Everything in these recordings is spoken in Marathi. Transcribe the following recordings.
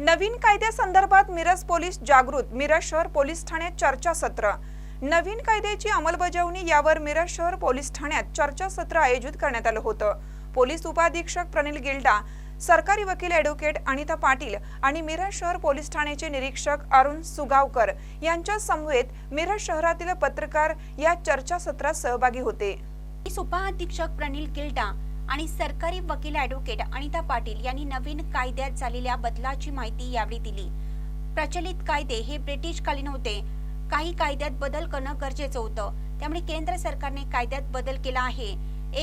नवीन कायद्यासंदर्भात मिरज पोलीस जागृत मिरज शहर पोलीस ठाण्यात चर्चासत्र. नवीन कायद्याची अंमलबजावणी यावर मिरज शहर पोलीस ठाण्यात चर्चासत्र आयोजित करण्यात आलं होतं. पोलीस उपाधीक्षक प्रनिल गिल्डा सरकारी वकील ॲडव्होकेट अनिता पाटील आणि मिरज शहर पोलीस ठाण्याचे निरीक्षक अरुण सुगावकर यांच्या समवेत मिरज शहरातील पत्रकार या चर्चासत्रात सहभागी होते. पोलीस प्रनिल प्रणिल आणि सरकारी वकील ॲडव्होकेट अनिता पाटील यांनी नवीन कायद्यात झालेल्या बदलाची माहिती यावेळी दिली. प्रचलित कायदे हे ब्रिटिश कालीन होते. काही कायद्यात बदल करणं गरजेचं होतं. त्यामुळे केंद्र सरकारने कायद्यात बदल केला आहे.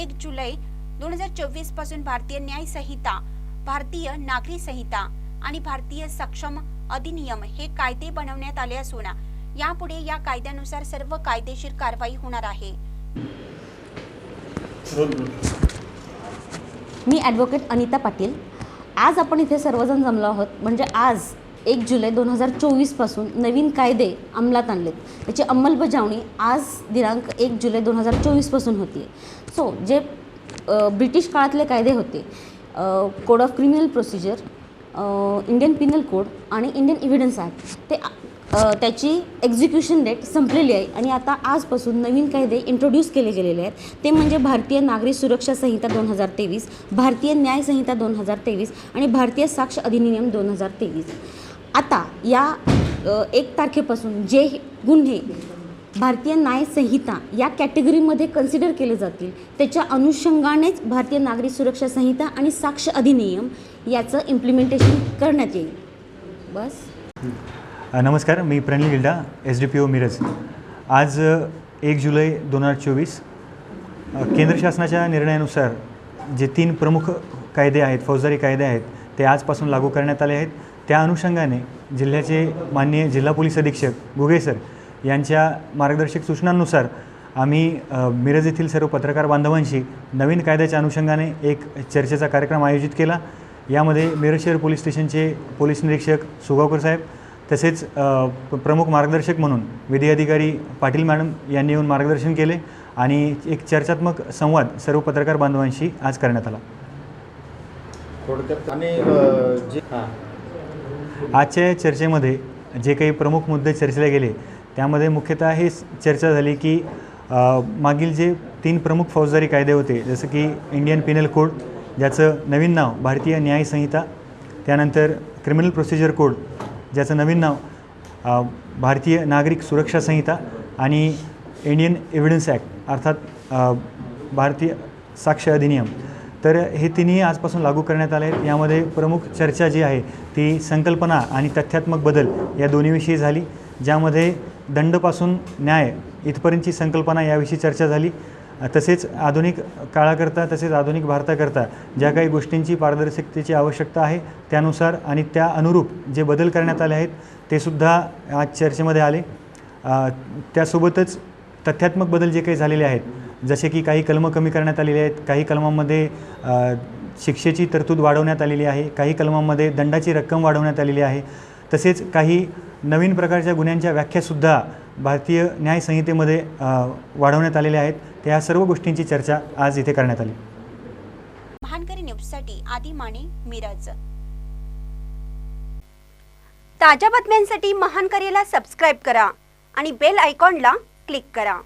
एक जुलै दोन हजार चोवीसपासून भारतीय न्याय संहिता भारतीय नागरी संहिता आणि भारतीय सक्षम अधिनियम हे कायदे बनवण्यात आले असून यापुढे या कायद्यानुसार सर्व कायदेशीर कारवाई होणार आहे. मी ॲडव्होकेट अनिता पाटील. आज आपण इथे सर्वजण जमलो आहोत. म्हणजे आज एक जुलै दोन हजार चोवीसपासून नवीन कायदे अंमलात आणलेत. त्याची अंमलबजावणी आज दिनांक एक जुलै दोन हजार चोवीसपासून होती आहे सो जे ब्रिटिश काळातले कायदे होते code of criminal procedure Indian penal code आणि इंडियन इव्हिडन्स ॲक्ट ते त्याची एक्झिक्युशन डेट संपलेली आहे. आणि आता आजपासून नवीन कायदे इंट्रोड्यूस केले गेलेले आहेत. ते म्हणजे भारतीय नागरी सुरक्षा संहिता दोन हजार तेवीस भारतीय न्याय संहिता दोन हजार तेवीस आणि भारतीय साक्ष अधिनियम दोन हजार तेवीस. आता या एक तारखेपासून जे गुन्हे भारतीय न्याय संहिता या कॅटेगरीमध्ये कन्सिडर केले जातील त्याच्या अनुषंगानेच भारतीय नागरी सुरक्षा संहिता आणि साक्ष अधिनियम याचं इम्प्लिमेंटेशन करण्यात येईल. बस. नमस्कार मी Pranil Gilda S D P O Miraj. आज एक जुलै दोन हजार चोवीस केंद्र शासनाच्या निर्णयानुसार जे तीन प्रमुख कायदे आहेत फौजदारी कायदे आहेत ते आजपासून लागू करण्यात आले आहेत. त्या अनुषंगाने जिल्ह्याचे माननीय जिल्हा पोलीस अधीक्षक गुगे सर यांच्या मार्गदर्शक सूचनांनुसार आम्ही मिरज येथील सर्व पत्रकार बांधवांशी नवीन कायद्याच्या अनुषंगाने एक चर्चेचा कार्यक्रम आयोजित केला. यामध्ये मिरज शहर पोलीस स्टेशनचे पोलीस निरीक्षक सुगावकर साहेब तसेच प्रमुख मार्गदर्शक म्हणून विधी अधिकारी पाटील मॅडम यांनी येऊन मार्गदर्शन केले आणि एक चर्चात्मक संवाद सर्व पत्रकार बांधवांशी आज करण्यात आला. थोडक्यात आणि अ, जे आजच्या या चर्चेमध्ये जे काही प्रमुख मुद्दे चर्चेला गेले त्यामध्ये मुख्यतः हे चर्चा झाली की मागील जे तीन प्रमुख फौजदारी कायदे होते जसं की इंडियन पिनल कोड ज्याचं नवीन नाव भारतीय न्याय संहिता त्यानंतर क्रिमिनल प्रोसिजर कोड ज्याचं नवीन नाव भारतीय नागरिक सुरक्षा संहिता आणि इंडियन एव्हिडन्स ॲक्ट अर्थात भारतीय साक्ष अधिनियम. तर हे तिन्ही आजपासून लागू करण्यात आले आहेत. यामध्ये प्रमुख चर्चा जी आहे ती संकल्पना आणि तथ्यात्मक बदल या दोन्हीविषयी झाली ज्यामध्ये दंडपासून न्याय इथपर्यंतची संकल्पना याविषयी चर्चा झाली. तसेच आधुनिक काळाकरता तसेच आधुनिक भारताकरता ज्या काही गोष्टींची पारदर्शकतेची आवश्यकता आहे त्यानुसार आणि त्या अनुरूप जे बदल करण्यात आले आहेत ते सुद्धा आज चर्चेमध्ये आले. त्यासोबतच तथ्यात्मक बदल जे काही झालेले आहेत जसे की काही कलमं कमी करण्यात आलेली आहेत काही कलमांमध्ये शिक्षेची तरतूद वाढवण्यात आलेली आहे काही कलमांमध्ये दंडाची रक्कम वाढवण्यात आलेली आहे तसेच काही नवीन प्रकारच्या गुन्ह्यांच्या व्याख्यासुद्धा भारतीय न्यायसंहितेमध्ये वाढवण्यात आलेल्या आहेत. त्या सर्व गोष्टींची चर्चा आज इथे करण्यात आली. भानकरी न्यूजसाठी आदी माने मिरज. ताज्या बातम्यांसाठी महानकरीला सबस्क्राईब करा आणि बेल आयकॉनला क्लिक करा.